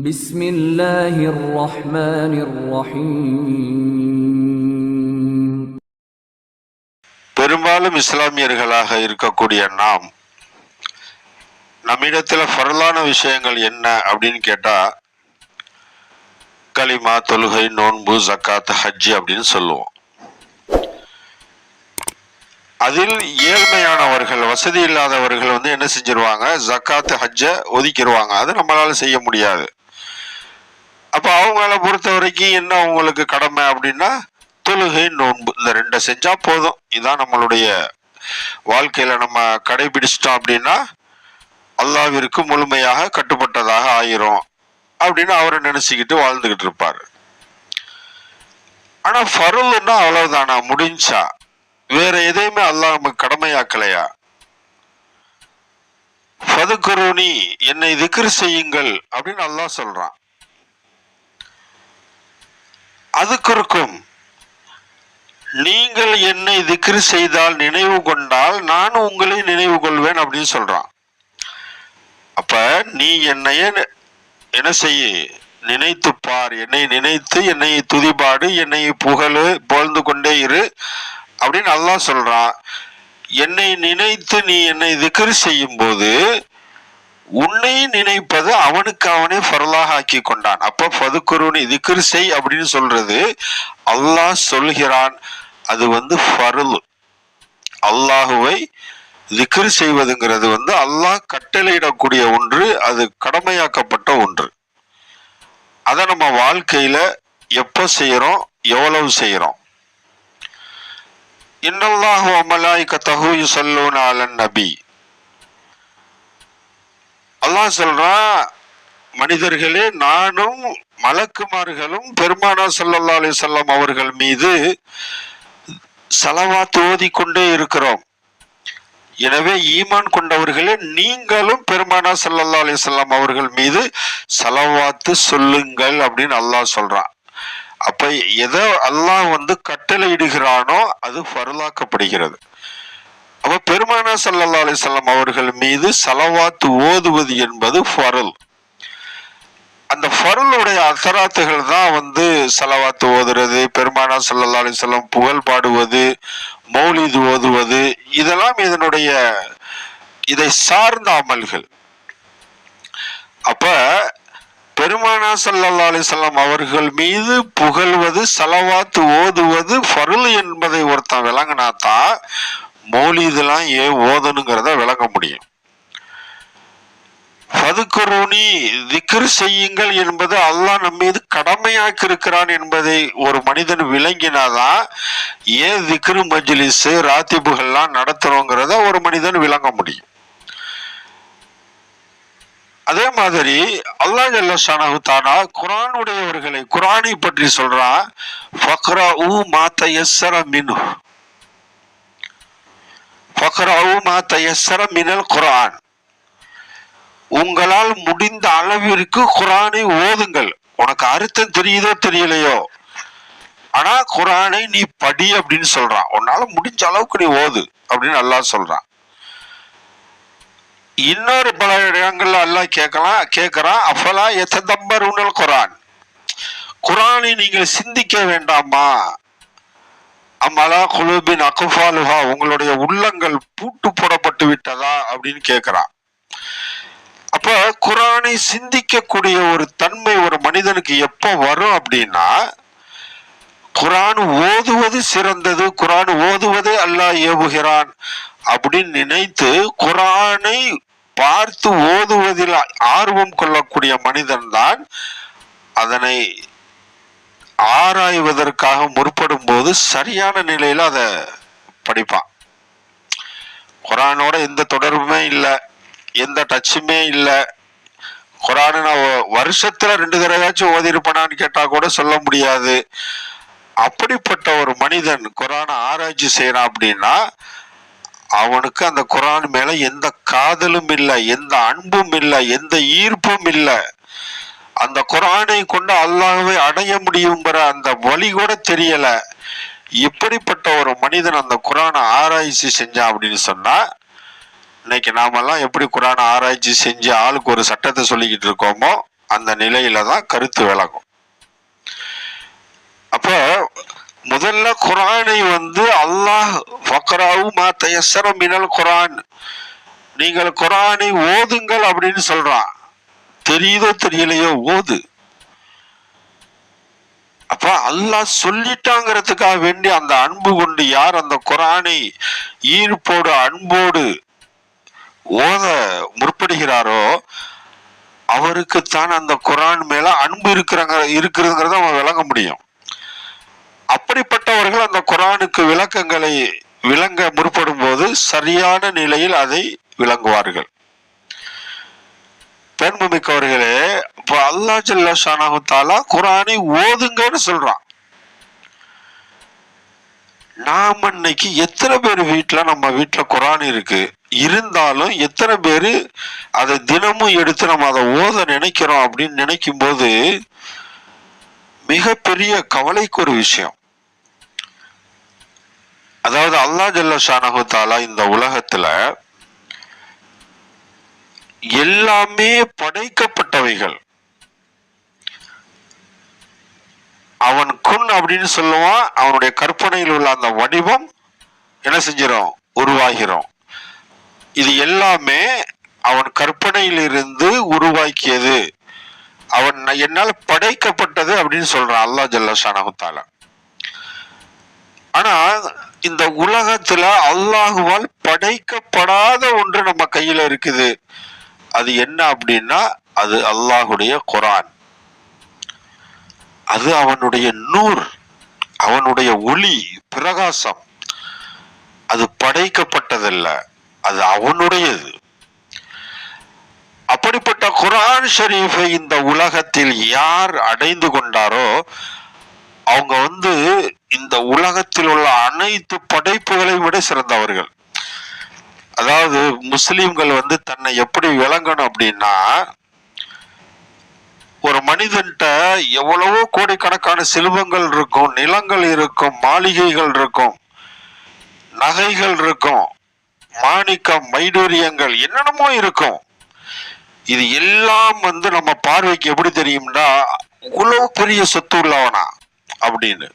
بسم الله الرحمن الرحيم பெரும்பாலும் இஸ்லாமியர்களாக இருக்கக்கூடிய நாம் நம்மிடத்துல ஃபரலான விஷயங்கள் என்ன அப்படின்னு கேட்டா கலிமா தொழுகை நோன்பு ஜக்காத் ஹஜ்ஜி அப்படின்னு சொல்லுவோம் அதில் ஏழ்மையானவர்கள் வசதி இல்லாதவர்கள் வந்து என்ன செஞ்சிருவாங்க ஜக்காத் ஹஜ்ஜை ஒதுக்கிடுவாங்க அது நம்மளால செய்ய முடியாது அப்போ அவங்கள பொறுத்த வரைக்கும் என்ன அவங்களுக்கு கடமை அப்படின்னா தொழுகை நோன்பு. இந்த ரெண்டை செஞ்சா போதும். இதான் நம்மளுடைய வாழ்க்கையில நம்ம கடைபிடிச்சிட்டோம் அப்படின்னா அல்லாவிற்கு முழுமையாக கட்டுப்பட்டதாக ஆயிரும் அப்படின்னு அவரை நினைச்சுக்கிட்டு வாழ்ந்துகிட்டு இருப்பார். ஆனா ஃபருள்னா அவ்வளவுதானா? முடிஞ்சா. வேற எதையுமே அல்லாஹ் நமக்கு கடமையாக்கலையா? ஃபதுக்குருனி என்னை திக்ர் செய்யுங்கள் அப்படின்னு அல்லாஹ் அதுக்கு அதுக்குறுக்கும் நீங்கள் என்னை திக்ரு செய்தால் நினைவு கொண்டால் நான் உங்களை நினைவு கொள்வேன் அப்படின்னு சொல்றான். அப்ப நீ என்னைய என்ன செய்ய? நினைத்து பார். என்னை நினைத்து என்னை துதிபாடு என்னை புகழு புகழ்ந்து கொண்டே இரு அப்படின்னு அல்லாஹ் சொல்றான். என்னை நினைத்து நீ என்னை திக்ரு செய்யும் போது உன்னை நினைப்பது அவனுக்கு அவனே பரலாக ஆக்கி கொண்டான். அப்ப ஃபதுக்குருனி திக்ரு செய் அப்படின்னு சொல்றது அல்லாஹ் சொல்கிறான். அது வந்து ஃபருள் அல்லாஹுவை திக்ரு செய்வதுங்கிறது வந்து அல்லாஹ் கட்டளையிடக்கூடிய ஒன்று அது கடமையாக்கப்பட்ட ஒன்று. அதை நம்ம வாழ்க்கையில எப்போ செய்கிறோம் எவ்வளவு செய்கிறோம் இன்னல்லாஹு அமலாய்கத்தஹு யுசல்லூன அலன் நபி. அல்லாஹ் சொல்றான் மனிதர்களே நானும் மலக்குமார்களும் பெருமானா ஸல்லல்லாஹு அலி சொல்லம் அவர்கள் மீது சலவாத் ஓதிக்கொண்டே இருக்கிறோம். எனவே ஈமான் கொண்டவர்களே நீங்களும் பெருமானா சல்லல்லா அலி வஸல்லம் அவர்கள் மீது செலவாத்து சொல்லுங்கள் அப்படின்னு அல்லாஹ் சொல்றான் அப்ப எதை அல்லாஹ் வந்து கட்டளையிடுகிறானோ அது ஃபருளாக்கப்படுகிறது அப்ப பெருமானா சல்லா அலிசல்லாம் அவர்கள் மீது சலவாத்து ஓதுவது என்பது ஃபருள் அந்த ஃபருளுடைய அசராத்துகள் தான் வந்து சலவாத்து ஓதுறது பெருமானா சல்லா அலைஹி புகழ் பாடுவது மௌலிது ஓதுவது இதெல்லாம் இதனுடைய இதை சார்ந்த அமல்கள். அப்ப பெருமானா சல்லா அலிசல்லாம் அவர்கள் மீது புகழ்வது சலவாத்து ஓதுவது ஃபருள் என்பதை ஒருத்தன் விளங்கினா தான் மௌலிதெல்லாம் ஏன் ஓதணுங்கிறத விளங்க முடியும். பதுக்குருணி திக்ர் செய்யுங்கள் என்பது அல்லாஹ் நம்ம மீது கடமையாக்கி இருக்கிறான் என்பதை ஒரு மனிதன் விளங்கினாதான் ஏன் திக்ரு மஜ்லிஸு ராத்திபுகள்லாம் நடத்துறோங்கிறத ஒரு மனிதன் விளங்க முடியும். அதே மாதிரி அல்லாஹ் ஜல்லஷானஹு தானா குரானுடையவர்களை குரானை பற்றி சொல்றான் ஃபக்ரா ஊ மாத்த எஸ்ஸர மினு ஃபக்ரா மாத்த மினல் குரான் உங்களால் முடிந்த அளவிற்கு குரானை ஓதுங்கள். உனக்கு அர்த்தம் தெரியுதோ தெரியலையோ? ஆனா குரானை நீ படி அப்படின்னு சொல்றான். உன்னால முடிஞ்ச அளவுக்கு நீ ஓது அப்படின்னு அல்லாஹ் சொல்றான். இன்னொரு பல இடங்கள்ல அல்லாஹ் கேட்கலாம் கேட்கறான் அஃபலா எத்தம்பர் உணல் குரான்? குரானை நீங்கள் சிந்திக்க வேண்டாமா? அம்மலா குலுபின் அகுஃபாலுஹா உங்களுடைய உள்ளங்கள் பூட்டு போடப்பட்டு விட்டதா அப்படின்னு கேட்குறான் அப்ப குரானை சிந்திக்கக்கூடிய ஒரு தன்மை ஒரு மனிதனுக்கு எப்ப வரும் அப்படின்னா குரான் ஓதுவது சிறந்தது குரான் ஓதுவதே அல்லாஹ் ஏவுகிறான் அப்படின்னு நினைத்து குரானை பார்த்து ஓதுவதில் ஆர்வம் கொள்ளக்கூடிய மனிதன்தான் அதனை ஆராய்வதற்காக முற்படும் போது சரியான நிலையில் அதை படிப்பான். குரானோட எந்த தொடர்புமே இல்லை எந்த டச்சுமே இல்லை. குரானை நான் வருஷத்தில் வருஷத்துல ரெண்டு தடவையாச்சும் ஓதிருப்பேனான்னு கேட்டால் கேட்டா கூட சொல்ல முடியாது. அப்படிப்பட்ட ஒரு மனிதன் குரானை ஆராய்ச்சி செய்யறான் அப்படின்னா அவனுக்கு அந்த குரான் மேல எந்த காதலும் இல்லை எந்த அன்பும் இல்லை எந்த ஈர்ப்பும் இல்லை. அந்த குரானை கொண்டு அல்லாஹ்வை அடைய முடியுங்கிற அந்த வழி கூட தெரியல. இப்படிப்பட்ட ஒரு மனிதன் அந்த குரானை ஆராய்ச்சி செஞ்சான் அப்படின்னு சொன்னா இன்னைக்கு நாமெல்லாம் எப்படி குரானை ஆராய்ச்சி செஞ்சு ஆளுக்கு ஒரு சட்டத்தை சொல்லிக்கிட்டு இருக்கோமோ அந்த நிலையில தான் கருத்து விளங்கும் அப்போ முதல்ல குரானை வந்து அல்லாஹ் ஃபக்ராவு மா தயஸ்ஸர மினல் குரான். நீங்கள் குரானை ஓதுங்கள் அப்படின்னு சொல்றான். தெரியுதோ தெரியலையோ ஓது. அப்ப அல்லாஹ் சொல்லிட்டாங்கிறதுக்காக வேண்டி அந்த அன்பு கொண்டு யார் அந்த குரானை ஈர்ப்போடு அன்போடு ஓத முற்படுகிறாரோ அவருக்குத்தான் அந்த குரான் மேல அன்பு இருக்கிறாங்க இருக்கிறதுங்கிறத அவன் விளங்க முடியும். அப்படிப்பட்டவர்கள் அந்த குரானுக்கு விளக்கங்களை விளங்க முற்படும் போது சரியான நிலையில் அதை விளங்குவார்கள். பெண்புமிக்கவர்களே இப்போ அல்லா ஜல்லா ஷானாஹு தாலா குரானை ஓதுங்கன்னு சொல்றான். நாம இன்னைக்கு எத்தனை பேர் வீட்டில் நம்ம வீட்டில் குரான் இருக்கு? இருந்தாலும் எத்தனை பேர் அதை தினமும் எடுத்து நம்ம அதை ஓத நினைக்கிறோம் அப்படின்னு நினைக்கும் போது மிகப்பெரிய கவலைக்கு ஒரு விஷயம். அதாவது அல்லா ஜல்லா ஷானஹு தாலா இந்த உலகத்தில் எல்லாமே படைக்கப்பட்டவைகள். அவன் குன் அப்படின்னு சொல்லுவான் அவனுடைய கற்பனையில் உள்ள அந்த வடிவம் என்ன செஞ்சிடும் உருவாகிறோம். இது எல்லாமே அவன் கற்பனையிலிருந்து உருவாக்கியது. அவன் என்னால் படைக்கப்பட்டது அப்படின்னு சொல்றான் அல்லாஹ் ஜல்ல ஷானஹு ஆனா இந்த உலகத்துல அல்லாஹுவால் படைக்கப்படாத ஒன்று நம்ம கையில இருக்குது. அது என்ன அப்படின்னா அது அல்லாஹுடைய குரான். அது அவனுடைய நூர் அவனுடைய ஒளி பிரகாசம். அது படைக்கப்பட்டதல்ல அது அவனுடையது. அப்படிப்பட்ட குரான் ஷரீஃபை இந்த உலகத்தில் யார் அடைந்து கொண்டாரோ அவங்க வந்து இந்த உலகத்தில் உள்ள அனைத்து படைப்புகளை விட சிறந்தவர்கள். அதாவது முஸ்லீம்கள் வந்து தன்னை எப்படி விளங்கணும் அப்படின்னா ஒரு மனிதன்ட்ட எவ்வளவோ கோடிக்கணக்கான செல்வங்கள் இருக்கும் நிலங்கள் இருக்கும் மாளிகைகள் இருக்கும் நகைகள் இருக்கும் மாணிக்கம் மைடூரியங்கள் என்னென்னமோ இருக்கும். இது எல்லாம் வந்து நம்ம பார்வைக்கு எப்படி தெரியும்னா இவ்வளவு பெரிய சொத்து உள்ளவனா அப்படின்னு.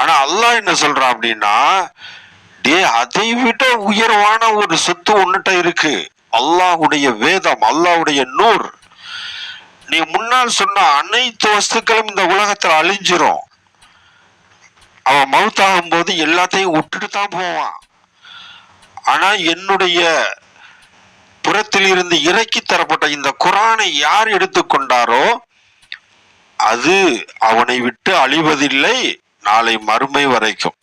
ஆனா அல்லாஹ் என்ன சொல்றான் அப்படின்னா டே அதை விட உயர்வான ஒரு சொத்து உன்னிட்ட இருக்கு. அல்லாஹுடைய வேதம் அல்லாஹுடைய நூர். நீ முன்னால் சொன்ன அனைத்து வஸ்துக்களும் இந்த உலகத்துல அழிஞ்சிரும். அவன் மவுத்தாகும் போது எல்லாத்தையும் விட்டுட்டு தான் போவான். ஆனா என்னுடைய புறத்தில் இருந்து இறக்கி தரப்பட்ட இந்த குரானை யார் எடுத்துக்கொண்டாரோ அது அவனை விட்டு அழிவதில்லை நாளை மறுமை வரைக்கும்.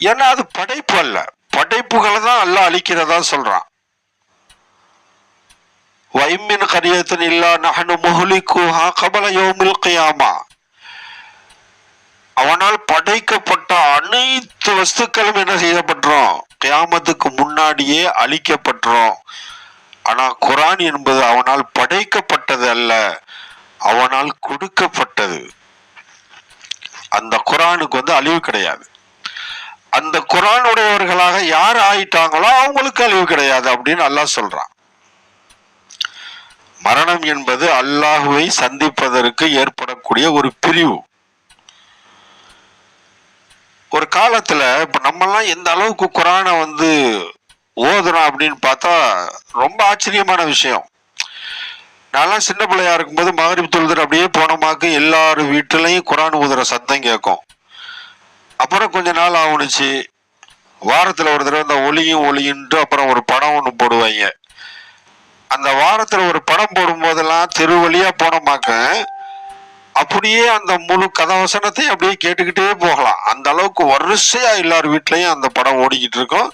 ஏன்னா அது படைப்பு அல்ல. படைப்புகளை தான் அல்ல அழிக்கிறதா சொல்றான். வைமின் கரியத்தின் இல்லா நகனு முஹலிக்குஹா கபல யோமில் கையாமா. அவனால் படைக்கப்பட்ட அனைத்து வஸ்துக்களும் என்ன செய்யப்பட்டுரும்? கியாமத்துக்கு முன்னாடியே அழிக்கப்பட்டுரும். ஆனால் குரான் என்பது அவனால் படைக்கப்பட்டது அல்ல அவனால் கொடுக்கப்பட்டது. அந்த குரானுக்கு வந்து அழிவு கிடையாது. அந்த குரான் உடையவர்களாக யார் ஆயிட்டாங்களோ அவங்களுக்கு அழிவு கிடையாது அப்படின்னு அல்லாஹ் சொல்றான். மரணம் என்பது அல்லாஹுவை சந்திப்பதற்கு ஏற்படக்கூடிய ஒரு பிரிவு. ஒரு காலத்துல இப்ப நம்மெல்லாம் எந்த அளவுக்கு குரானை வந்து ஓதுறோம் அப்படின்னு பார்த்தா ரொம்ப ஆச்சரியமான விஷயம். நான்லாம் சின்ன பிள்ளையா இருக்கும்போது மகரிப் தொழுதுற அப்படியே போனமாக்கு எல்லார் வீட்டுலையும் குரான் ஊதுற சத்தம் கேட்கும். அப்புறம் கொஞ்ச நாள் ஆகுனுச்சு வாரத்தில் ஒரு தடவை இந்த ஒளியும் ஒளியின்ட்டு அப்புறம் ஒரு படம் ஒன்று போடுவாங்க. அந்த வாரத்தில் ஒரு படம் போடும் போதெல்லாம் தெரு வழியாக போனோமாக்க அப்படியே அந்த முழு கதவசனத்தையும் அப்படியே கேட்டுக்கிட்டே போகலாம். அந்த அளவுக்கு வரிசையா எல்லார் வீட்லயும் அந்த படம் ஓடிக்கிட்டு இருக்கும்.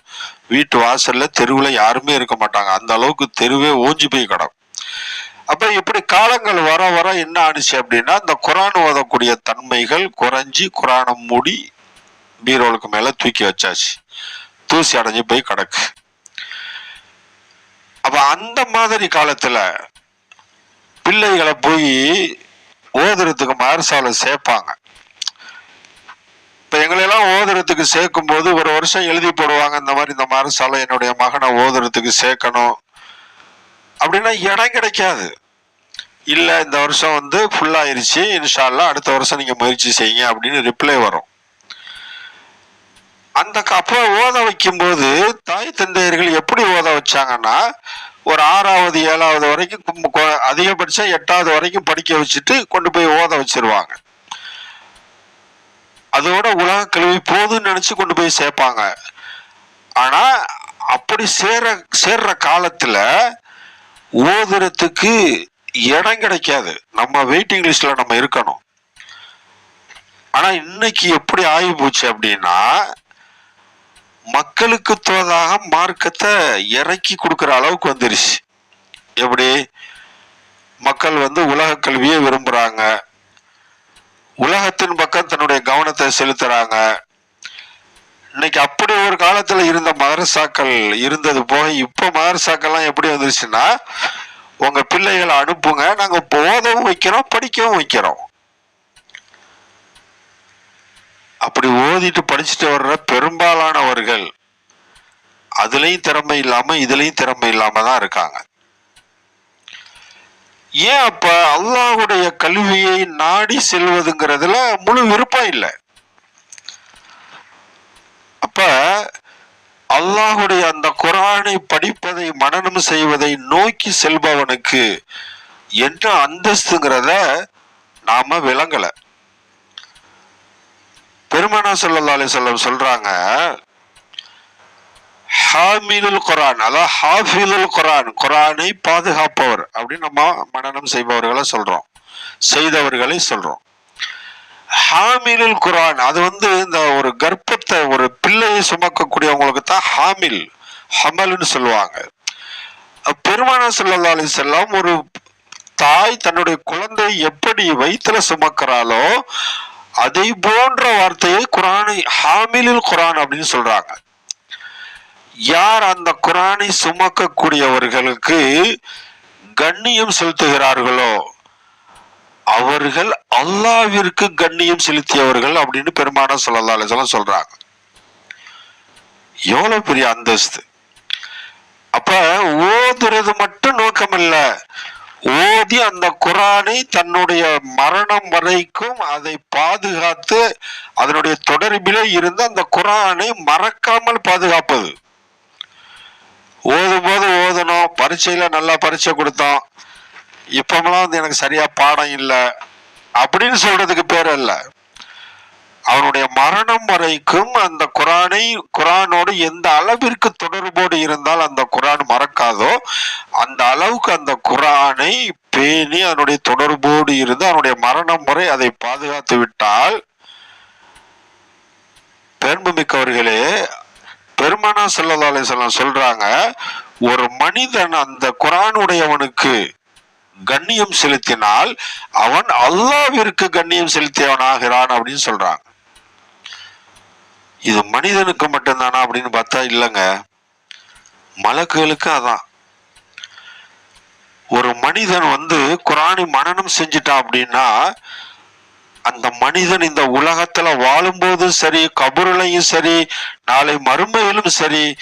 வீட்டு வாசல்ல தெருவில் யாருமே இருக்க மாட்டாங்க. அந்த அளவுக்கு தெருவே ஓஞ்சி போய் கிடக்கும். அப்ப இப்படி காலங்கள் வர வர என்ன ஆனிச்சு அப்படின்னா இந்த குரான் ஓதக்கூடிய தன்மைகள் குறைஞ்சி குரானை மூடி பீரோலுக்கு மேல தூக்கி வச்சாச்சு. தூசி அடைஞ்சு போய் கிடக்கு. அப்ப அந்த மாதிரி காலத்துல பிள்ளைகளை போய் ஓதுறதுக்கு மதரசால சேர்ப்பாங்க. இப்ப எங்களெல்லாம் ஓதுறதுக்கு சேர்க்கும் போது ஒரு வருஷம் எழுதி போடுவாங்க இந்த மாதிரி இந்த மதரசால என்னுடைய மகனை ஓதுறதுக்கு சேர்க்கணும் அப்படின்னா இடம் கிடைக்காது. இல்ல இந்த வருஷம் வந்து ஃபுல்லாயிருச்சு இன்ஷால்லாம் அடுத்த வருஷம் நீங்க முயற்சி செய்யுங்க அப்படின்னு ரிப்ளை வரும். அந்த அப்போ ஓத வைக்கும்போது தாய் தந்தையர்கள் எப்படி ஓத வச்சாங்கன்னா ஒரு ஆறாவது ஏழாவது வரைக்கும் கும்- அதிகபட்சம் எட்டாவது வரைக்கும் படிக்க வச்சுட்டு கொண்டு போய் ஓத வச்சிருவாங்க. அதோட உலக கல்வி போதும்னு நினச்சி கொண்டு போய் சேர்ப்பாங்க. ஆனால் அப்படி சேர சேர்ற காலத்தில் ஓதுறதுக்கு இடம் கிடைக்காது. நம்ம வெயிட்டிங் லிஸ்டில் நம்ம இருக்கணும். ஆனால் இன்னைக்கு எப்படி ஆகி போச்சு அப்படின்னா மக்களுக்கு தோதாக மார்க்கத்தை இறக்கி கொடுக்குற அளவுக்கு வந்துருச்சு. எப்படி? மக்கள் வந்து உலக கல்வியை விரும்புகிறாங்க உலகத்தின் பக்கம் தன்னுடைய கவனத்தை செலுத்துகிறாங்க இன்னைக்கு அப்படி ஒரு காலத்தில் இருந்த மதரசாக்கள் இருந்தது போக இப்போ மதரசாக்கள்லாம் எப்படி வந்துருச்சுன்னா உங்கள் பிள்ளைகளை அனுப்புங்க நாங்கள் போதவும் வைக்கிறோம் படிக்கவும் வைக்கிறோம். அப்படி ஓதிட்டு படிச்சுட்டு வர்ற பெரும்பாலானவர்கள் அதுலேயும் திறமை இல்லாமல் இதுலேயும் திறமை இல்லாமல் தான் இருக்காங்க. ஏன் அப்போ அல்லாஹுடைய கல்வியை நாடி செல்வதுங்கிறதுல முழு விருப்பம் இல்லை. அப்போ அல்லாஹுடைய அந்த குரானை படிப்பதை மனனம் செய்வதை நோக்கி செல்பவனுக்கு என்ன அந்தஸ்துங்கிறத நாம் விளங்கலை. பெருமனா ஸல்லல்லாஹு அலைஹி வஸல்லம் சொல்றாங்க ஹாமிலுல் குரான் அதாவது ஹாஃபிலுல் குரான் குரானை பாதுகாப்பவர் அப்படின்னு நம்ம மனனம் செய்பவர்களை சொல்றோம் செய்தவர்களை சொல்றோம். ஹாமிலுல் குரான் அது வந்து இந்த ஒரு கர்ப்பத்தை ஒரு பிள்ளையை சுமக்கக்கூடியவங்களுக்கு தான் ஹாமில் ஹமல்னு சொல்லுவாங்க. பெருமான ஸல்லல்லாஹு அலைஹி ஒரு தாய் தன்னுடைய குழந்தை எப்படி வயிற்றுல சுமக்கிறாளோ அதை போன்ற வார்த்தையை குரானை ஹாமிலில் குரான் அப்படின்னு சொல்றாங்க. யார் அந்த குரானை சுமக்கக்கூடியவர்களுக்கு கண்ணியம் செலுத்துகிறார்களோ அவர்கள் அல்லாவிற்கு கண்ணியம் செலுத்தியவர்கள் அப்படின்னு பெருமானா சொல்லலாம் அலைஹி சொல்றாங்க. எவ்வளவு பெரிய அந்தஸ்து. அப்ப ஓதுறது மட்டும் நோக்கம் இல்லை ஓதி அந்த குரானை தன்னுடைய மரணம் வரைக்கும் அதை பாதுகாத்து அதனுடைய தொடர்பிலே இருந்து அந்த குரானை மறக்காமல் பாதுகாப்பது. ஓதும் போது ஓதணும் பரீட்சையில் நல்லா பரீட்சை கொடுத்தோம் இப்போமெல்லாம் வந்து எனக்கு சரியாக பாடம் இல்லை. அப்படின்னு சொல்கிறதுக்கு பேர் இல்லை அவனுடைய மரணம் வரைக்கும் அந்த குரானை குரானோடு எந்த அளவிற்கு தொடர்போடு இருந்தால் அந்த குரான் மறக்காதோ அந்த அளவுக்கு அந்த குரானை பேணி அதனுடைய தொடர்போடு இருந்து அவனுடைய மரணம் வரை அதை பாதுகாத்து விட்டால் பெரும்புமிக்கவர்களே பெருமானா ஸல்லல்லாஹு அலைஹி சொல்றாங்க ஒரு மனிதன் அந்த குரானுடையவனுக்கு கண்ணியம் செலுத்தினால் அவன் அல்லாவிற்கு கண்ணியம் செலுத்தியவனாகிறான் அப்படின்னு சொல்றான் இது மனிதனுக்கு மட்டும்தானா அப்படின்னு பார்த்தா இல்லைங்க. மலக்குகளுக்கு அதான். ஒரு மனிதன் வந்து குரானி மனனம் செஞ்சிட்டான் அப்படின்னா அந்த மனிதன் இந்த உலகத்துல வாழும்போதும் சரி கபருலையும் சரி நாளை மறுமையிலும் சரி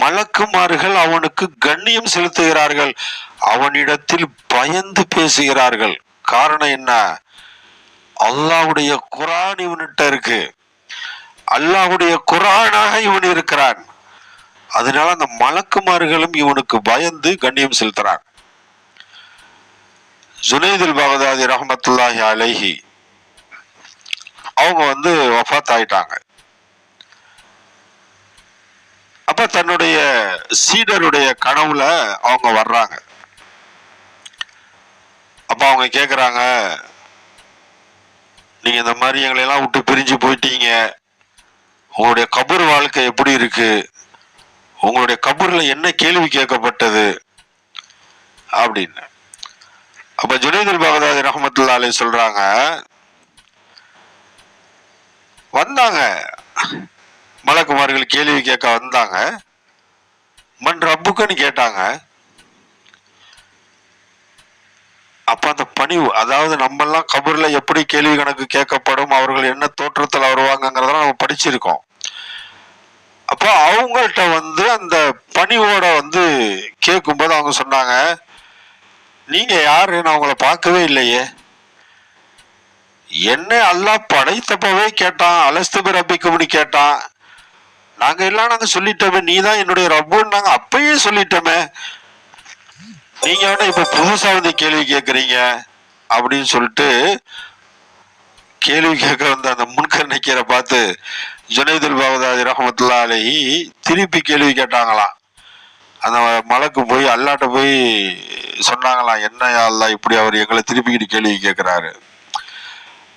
மலக்குமார்கள் அவனுக்கு கண்ணியம் செலுத்துகிறார்கள். அவனிடத்தில் பயந்து பேசுகிறார்கள். காரணம் என்ன? அல்லாவுடைய குரான் இவன்கிட்ட இருக்கு. அல்லாஹுடைய குரானாக இவன் இருக்கிறான். அதனால அந்த மலக்குமார்களும் இவனுக்கு பயந்து கண்ணியம் செலுத்துறாங்க. ஜுனைதுல் பகதாதி ரஹமத்துல்லாஹி அலைஹி அவங்க வந்து வஃபாத் ஆயிட்டாங்க அப்ப தன்னுடைய சீடருடைய கனவுல அவங்க வர்றாங்க. அப்ப அவங்க கேக்குறாங்க நீங்க இந்த மாதிரி எங்களை எல்லாம் விட்டு பிரிஞ்சு போயிட்டீங்க. உங்களுடைய கபூர் வாழ்க்கை எப்படி இருக்கு? உங்களுடைய கபூரில் என்ன கேள்வி கேட்கப்பட்டது? அப்படின்னு. அப்ப ஜுனைதுல் பகதாதி ரஹமத்துல்லா அலி சொல்றாங்க வந்தாங்க. மலக்குமார்கள் கேள்வி கேட்க வந்தாங்க. மண் ரப்புக்குன்னு கேட்டாங்க. அப்ப அந்த பணிவு அதாவது நம்மெல்லாம் கபூரில் கபூர்ல எப்படி கேள்வி கணக்கு கேட்கப்படும் அவர்கள் என்ன தோற்றத்தில் வருவாங்கங்கிறதெல்லாம் நம்ம படிச்சிருக்கோம். அப்போ அவங்கள்ட்ட வந்து அந்த பணிவோட வந்து கேட்கும்போது அவங்க சொன்னாங்க நீங்க யாரு? நான் உங்களை பார்க்கவே இல்லையே. என்ன எல்லாம் படைத்தப்பவே கேட்டான் அலஸ்து ரப்பிக்கும்னு கேட்டான். நாங்க எல்லாம் நாங்க சொல்லிட்டோமே நீ தான் என்னுடைய ரப்புன்னு நாங்க அப்பயே சொல்லிட்டோமே. நீங்க வேணா இப்ப புதுசா வந்து கேள்வி கேட்குறீங்க அப்படின்னு சொல்லிட்டு கேள்வி கேட்க வந்த அந்த முன்கர் நக்கீரை பார்த்து ஜுனைதுல் பகதாதி ரஹமத்துல்லா அலஹி திருப்பி கேள்வி கேட்டாங்களாம். அந்த மலைக்கு போய் அல்லாட்ட போய் சொன்னாங்களாம் என்ன அல்லா இப்படி அவர் எங்களை திருப்பிக்கிட்டு கேள்வி கேட்கிறாரு.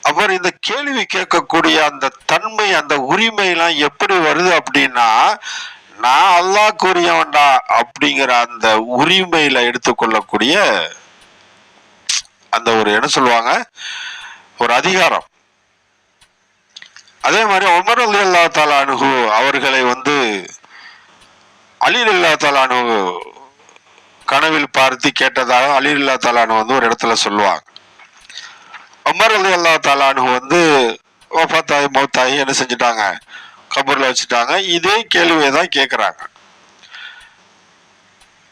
அப்புறம் இந்த கேள்வி கேட்கக்கூடிய அந்த தன்மை அந்த உரிமையெல்லாம் எப்படி வருது அப்படின்னா நான் அல்லாஹ் கூறியவன்டா அப்படிங்கிற அந்த உரிமையில எடுத்துக்கொள்ளக்கூடிய அந்த ஒரு என்ன சொல்லுவாங்க ஒரு அதிகாரம். அதே மாதிரி உமர் அலி அல்லா தாலானு அவர்களை வந்து அலி அல்லா தாலானு கனவில் பார்த்து கேட்டதாக அலி அல்லா தாலானு வந்து ஒரு இடத்துல சொல்லுவாங்க. உமர் அலி அல்லா தாலானு வந்து வஃபாத்தாயி மௌத்தாயி என்ன செஞ்சுட்டாங்க? கபூரில் வச்சுட்டாங்க. இதே கேள்வியை தான் கேட்குறாங்க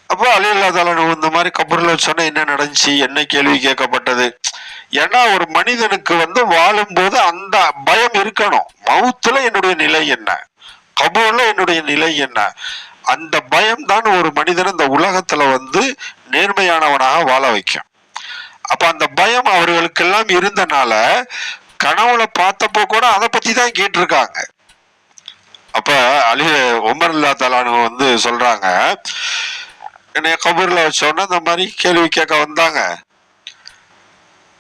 அப்போ அலி அல்லா தாலானு இந்த மாதிரி கபூரில் வச்சோன்னே என்ன நடந்துச்சு? என்ன கேள்வி கேட்கப்பட்டது? ஏன்னா ஒரு மனிதனுக்கு வந்து வாழும்போது அந்த பயம் இருக்கணும். மவுத்துல என்னுடைய நிலை என்ன? கபூர்ல என்னுடைய நிலை என்ன? அந்த பயம் தான் ஒரு மனிதன் இந்த உலகத்துல வந்து நேர்மையானவனாக வாழ வைக்கும். அப்ப அந்த பயம் அவர்களுக்கெல்லாம் இருந்தனால கனவுல பார்த்தப்போ கூட அதை பத்தி தான் கேட்டிருக்காங்க. அப்ப அலி உமர் இல்லா தலானு வந்து சொல்றாங்க என்னைய கபூர்ல வச்சோன்னா இந்த மாதிரி கேள்வி கேட்க வந்தாங்க.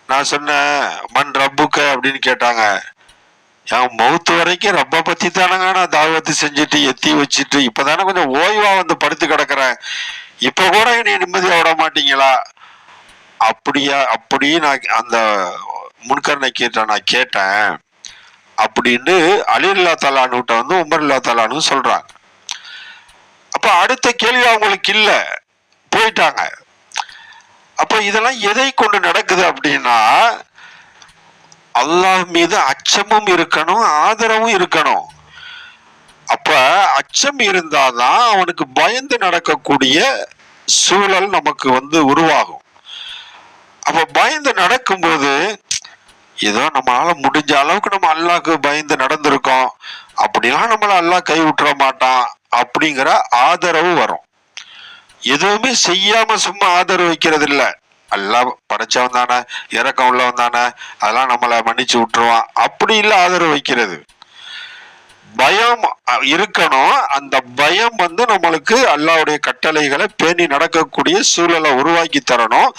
நான் சொன்னேன் மண் ரப்புக்க அப்படின்னு கேட்டாங்க. என் மவுத்து வரைக்கும் ரப்ப பற்றி தானங்க நான் தாவத்து செஞ்சுட்டு எத்தி வச்சுட்டு இப்பதானே கொஞ்சம் ஓய்வாக வந்து படுத்து கிடக்கிறேன். இப்போ கூட என்னை நிம்மதியாக விட மாட்டீங்களா? அப்படியா அப்படி நான் அந்த முன்கர்ணை கேட்டேன் நான் கேட்டேன். அப்படின்னு அலில்லா தலானுகிட்ட வந்து உமர் இல்லா தலானு சொல்கிறாங்க அப்போ அடுத்த கேள்வி அவங்களுக்கு இல்லை. போயிட்டாங்க. அப்ப இதெல்லாம் எதை கொண்டு நடக்குது அப்படின்னா அல்லாஹ் மீது அச்சமும் இருக்கணும் ஆதரவும் இருக்கணும். அப்ப அச்சம் இருந்தாதான் அவனுக்கு பயந்து நடக்கக்கூடிய சூழல் நமக்கு வந்து உருவாகும். அப்ப பயந்து நடக்கும்போது ஏதோ நம்மளால முடிஞ்ச அளவுக்கு நம்ம அல்லாக்கு பயந்து நடந்திருக்கோம். அப்படிலாம் நம்மள அல்லாஹ் கை விட்டுற மாட்டான். அப்படிங்கிற ஆதரவு வரும். எதுவுமே செய்யாம சும்மா ஆதரவு வைக்கிறது இல்லை அல்லாஹ் படைச்சவன் தானே இறக்கம் உள்ளவன் தானே அதெல்லாம் நம்மளை மன்னிச்சு விட்டுருவான். அப்படி இல்லை ஆதரவு வைக்கிறது. பயம் இருக்கணும். அந்த பயம் வந்து நம்மளுக்கு அல்லாவுடைய கட்டளைகளை பேணி நடக்கக்கூடிய சூழலை உருவாக்கி தரணும்.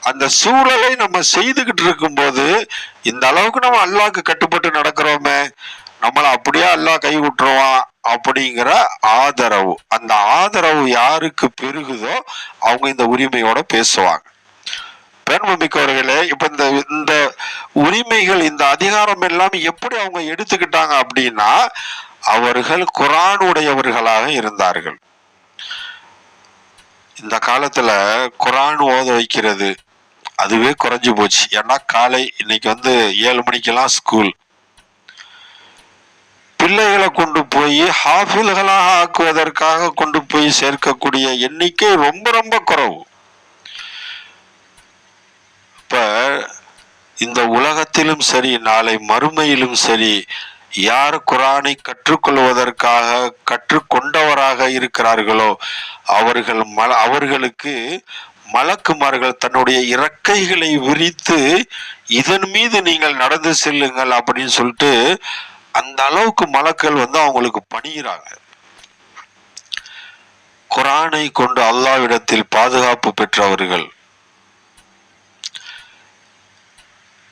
அந்த சூழலை நம்ம செய்துகிட்டு இருக்கும்போது இந்த அளவுக்கு நம்ம அல்லாவுக்கு கட்டுப்பட்டு நடக்கிறோமே. நம்மளை அப்படியே அல்லாஹ் கை விட்டுருவான் அப்படிங்கிற ஆதரவு. அந்த ஆதரவு யாருக்கு பெருகுதோ அவங்க இந்த உரிமையோட பேசுவாங்க. பெண்மிக்கவர்களே இப்ப இந்த இந்த உரிமைகள் இந்த அதிகாரம் எல்லாம் எப்படி அவங்க எடுத்துக்கிட்டாங்க அப்படின்னா அவர்கள் குரான் உடையவர்களாக இருந்தார்கள். இந்த காலத்துல குரான் ஓத வைக்கிறது அதுவே குறைஞ்சு போச்சு. ஏன்னா காலை இன்னைக்கு வந்து ஏழு மணிக்கெல்லாம் ஸ்கூல் பிள்ளைகளை கொண்டு போய் ஹாஃபில்களாக ஆக்குவதற்காக கொண்டு போய் சேர்க்கக்கூடிய எண்ணிக்கை ரொம்ப ரொம்ப குறைவு. இப்ப இந்த உலகத்திலும் சரி நாளை மறுமையிலும் சரி யார் குரானை கற்றுக்கொள்வதற்காக கற்றுக்கொண்டவராக இருக்கிறார்களோ அவர்கள் மல அவர்களுக்கு மலக்குமார்கள் தன்னுடைய இறக்கைகளை விரித்து இதன் மீது நீங்கள் நடந்து செல்லுங்கள் அப்படின்னு சொல்லிட்டு அந்த அளவுக்கு மலக்கள் வந்து அவங்களுக்கு பணிகிறாங்க குரானை கொண்டு அல்லாவிடத்தில் பாதுகாப்பு பெற்றவர்கள்.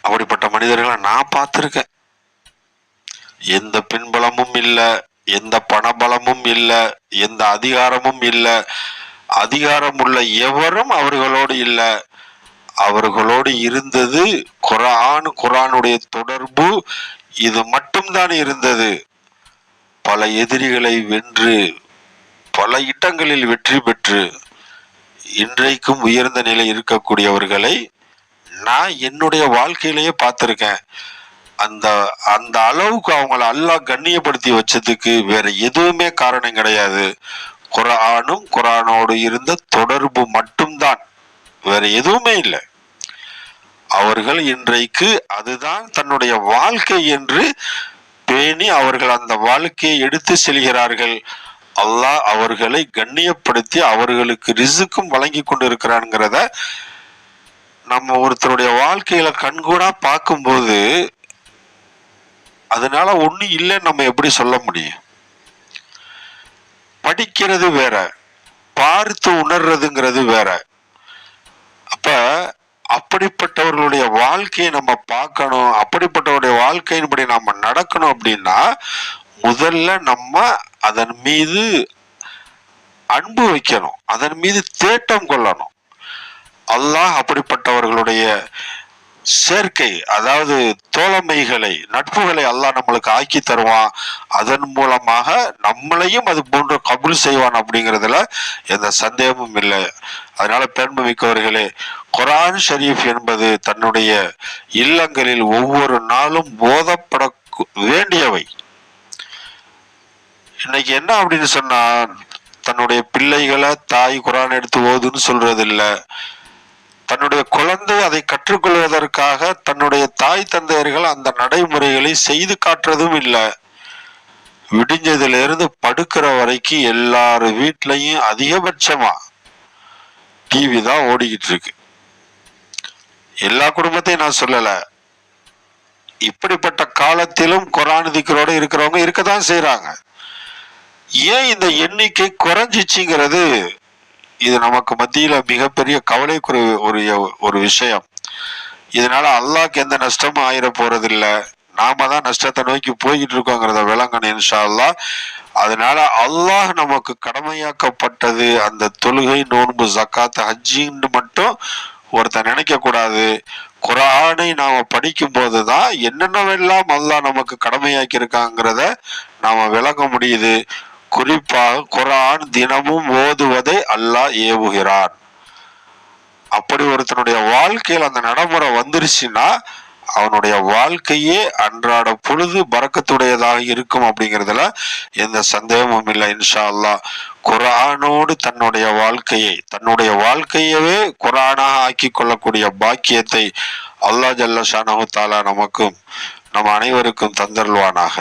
அப்படிப்பட்ட மனிதர்களை நான் பார்த்துருக்கேன். எந்த பின்பலமும் இல்லை எந்த பணபலமும் இல்லை எந்த அதிகாரமும் இல்லை. அதிகாரம் உள்ள எவரும் அவர்களோடு இல்லை. அவர்களோடு இருந்தது குரான் குரானுடைய தொடர்பு இது மட்டும்தான் இருந்தது. பல எதிரிகளை வென்று பல இடங்களில் வெற்றி பெற்று இன்றைக்கும் உயர்ந்த நிலை இருக்கக்கூடியவர்களை நான் என்னுடைய வாழ்க்கையிலேயே பார்த்துருக்கேன். அந்த அந்த அளவுக்கு அவங்கள அல்லாஹ் கண்ணியப்படுத்தி வச்சதுக்கு வேற எதுவுமே காரணம் கிடையாது. குரானும் குரானோடு இருந்த தொடர்பு மட்டும்தான். வேற எதுவுமே இல்லை. அவர்கள் இன்றைக்கு அதுதான் தன்னுடைய வாழ்க்கை என்று பேணி அவர்கள் அந்த வாழ்க்கையை எடுத்து செல்கிறார்கள். அல்லாஹ் அவர்களை கண்ணியப்படுத்தி அவர்களுக்கு ரிசுக்கும் வழங்கி கொண்டிருக்கிறான்ங்கிறத நம்ம ஒருத்தருடைய வாழ்க்கையில கண்கூடா பார்க்கும்போது அதனால ஒண்ணு இல்லைன்னு நம்ம எப்படி சொல்ல முடியும்? படிக்கிறது வேற பார்த்து உணர்றதுங்கிறது வேற. அப்ப வாழ்க்கையை நம்ம பார்க்கணும். அப்படிப்பட்டவருடைய வாழ்க்கையின்படி நம்ம நடக்கணும் அப்படின்னா முதல்ல நம்ம அதன் மீது அன்பு வைக்கணும். அதன் மீது தேட்டம் கொள்ளணும். அல்லாஹ் அப்படிப்பட்டவர்களுடைய சேர்க்கை அதாவது தோழமைகளை நட்புகளை அல்லாஹ் நம்மளுக்கு ஆக்கி தருவான். அதன் மூலமாக நம்மளையும் அது போன்று கபூல் செய்வான் அப்படிங்கிறதுல எந்த சந்தேகமும் இல்லை. அதனால பெண்மிக்கவர்களே குரான் ஷரீஃப் என்பது தன்னுடைய இல்லங்களில் ஒவ்வொரு நாளும் போதப்பட வேண்டியவை. இன்னைக்கு என்ன அப்படின்னு சொன்னா தன்னுடைய பிள்ளைகளை தாய் குரான் எடுத்து ஓதுன்னு சொல்றது இல்லை தன்னுடைய குழந்தை அதை கற்றுக்கொள்வதற்காக தன்னுடைய தாய் தந்தையர்கள் அந்த நடைமுறைகளை செய்து காட்டுறதும் இல்லை. விடிஞ்சதுலேருந்து படுக்கிற வரைக்கும் எல்லார் வீட்லையும் அதிகபட்சமா டிவி தான் ஓடிக்கிட்டு இருக்கு. எல்லா குடும்பத்தையும் நான் சொல்லல. இப்படிப்பட்ட காலத்திலும் குரான் திக்கரோட இருக்கிறவங்க இருக்கத்தான் செய்கிறாங்க ஏன் இந்த எண்ணிக்கை குறைஞ்சிச்சுங்கிறது இது நமக்கு மத்தியில மிகப்பெரிய கவலைக்குரிய ஒரு ஒரு விஷயம். இதனால அல்லாக்கு எந்த நஷ்டமும் ஆயிர இல்லை நாம தான் நஷ்டத்தை நோக்கி போய்கிட்டு இருக்கோங்கிறத விளங்கணும் இன்ஷா அல்லா அதனால அல்லாஹ் நமக்கு கடமையாக்கப்பட்டது அந்த தொழுகை நோன்பு ஜக்காத்து ஹஜ்ஜின்னு மட்டும் ஒருத்தன் நினைக்க கூடாது குரானை நாம படிக்கும் போதுதான் என்னென்னவெல்லாம் அல்லாஹ் நமக்கு கடமையாக்கி இருக்காங்கிறத நாம விளங்க முடியுது. குறிப்பாக குரான் தினமும் ஓதுவதை அல்லாஹ் ஏவுகிறான். அப்படி ஒருத்தனுடைய வாழ்க்கையில் அந்த நடைமுறை வந்துருச்சுன்னா அவனுடைய வாழ்க்கையே அன்றாட பொழுது பறக்கத்துடையதாக இருக்கும் அப்படிங்கிறதுல எந்த சந்தேகமும் இல்லை இன்ஷா அல்லாஹ் குரானோடு தன்னுடைய வாழ்க்கையை தன்னுடைய வாழ்க்கையவே குரானாக ஆக்கி கொள்ளக்கூடிய பாக்கியத்தை அல்லாஹ் ஜல்லா ஷானஹு தாலா நமக்கும் நம் அனைவருக்கும் தந்தருள்வானாக.